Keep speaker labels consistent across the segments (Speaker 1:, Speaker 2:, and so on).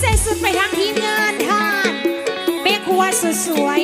Speaker 1: เส่สุดไปทางทีมงานทานเมครัวสวย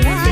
Speaker 2: Bye.